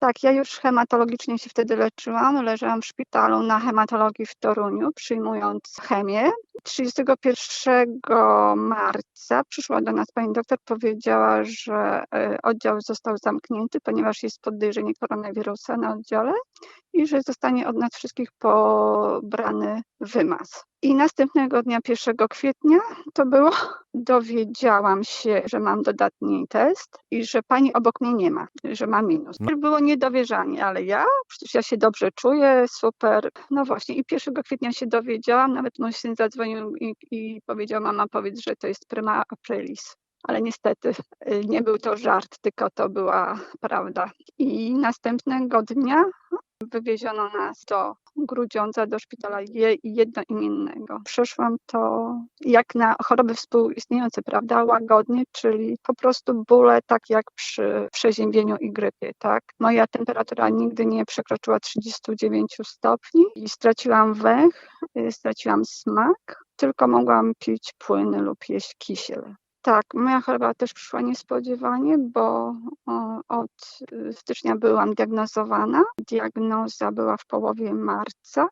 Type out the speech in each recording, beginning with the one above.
Tak, ja już hematologicznie się wtedy leczyłam. Leżałam w szpitalu na hematologii w Toruniu, przyjmując chemię. 31 marca przyszła do nas pani doktor, powiedziała, że e, oddział został zamknięty, ponieważ jest podejrzenie koronawirusa na oddziale i że zostanie od nas wszystkich pobrany wymaz. I następnego dnia, 1 kwietnia, to było, dowiedziałam się, że mam dodatni test i że pani obok mnie nie ma, że ma minus. No. Było niedowierzanie, ale ja, przecież ja się dobrze czuję, super. No właśnie, i 1 kwietnia się dowiedziałam, nawet mój syn zadzwonił i, i powiedział, mama powiedz, że to jest prima aprilis. Ale niestety y, nie był to żart, tylko to była prawda. I następnego dnia wywieziono nas do Grudziądza, do szpitala je- jednoimiennego. Przeszłam to jak na choroby współistniejące, prawda, łagodnie, czyli po prostu bóle tak jak przy przeziębieniu i grypie, tak. Moja temperatura nigdy nie przekroczyła 39 stopni i straciłam węch, y, straciłam smak, tylko mogłam pić płyny lub jeść kisiel. Tak, moja choroba też przyszła niespodziewanie, bo od y, stycznia byłam diagnozowana. Diagnoza była w połowie marca.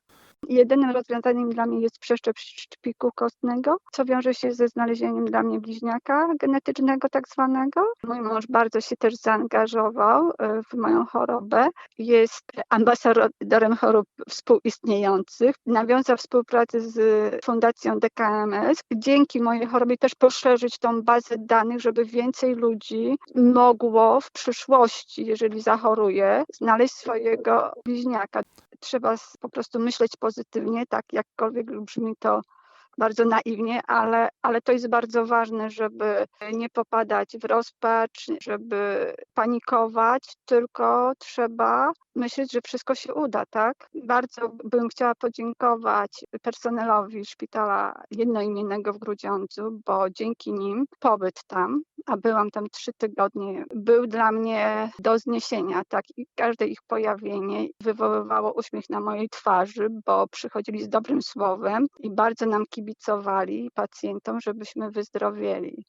Jedynym rozwiązaniem dla mnie jest przeszczep szpiku kostnego, co wiąże się ze znalezieniem dla mnie bliźniaka genetycznego tak zwanego. Mój mąż bardzo się też zaangażował y, w moją chorobę. Jest ambasadorem chorób współistniejących. Nawiązał współpracę z Fundacją DKMS. Dzięki mojej chorobie też poszerzyć tą bazę danych, żeby więcej ludzi mogło w przyszłości, jeżeli zachoruje, znaleźć swojego bliźniaka. Trzeba po prostu myśleć pozytywnie, tak jakkolwiek brzmi to bardzo naiwnie, ale, ale to jest bardzo ważne, żeby nie popadać w rozpacz, żeby panikować, tylko trzeba myśleć, że wszystko się uda, tak? Bardzo bym chciała podziękować personelowi szpitala jednoimiennego w Grudziądzu, bo dzięki nim pobyt tam, a byłam tam trzy tygodnie, był dla mnie do zniesienia, tak? I każde ich pojawienie wywoływało uśmiech na mojej twarzy, bo przychodzili z dobrym słowem i bardzo nam kibicowali pacjentom, żebyśmy wyzdrowieli.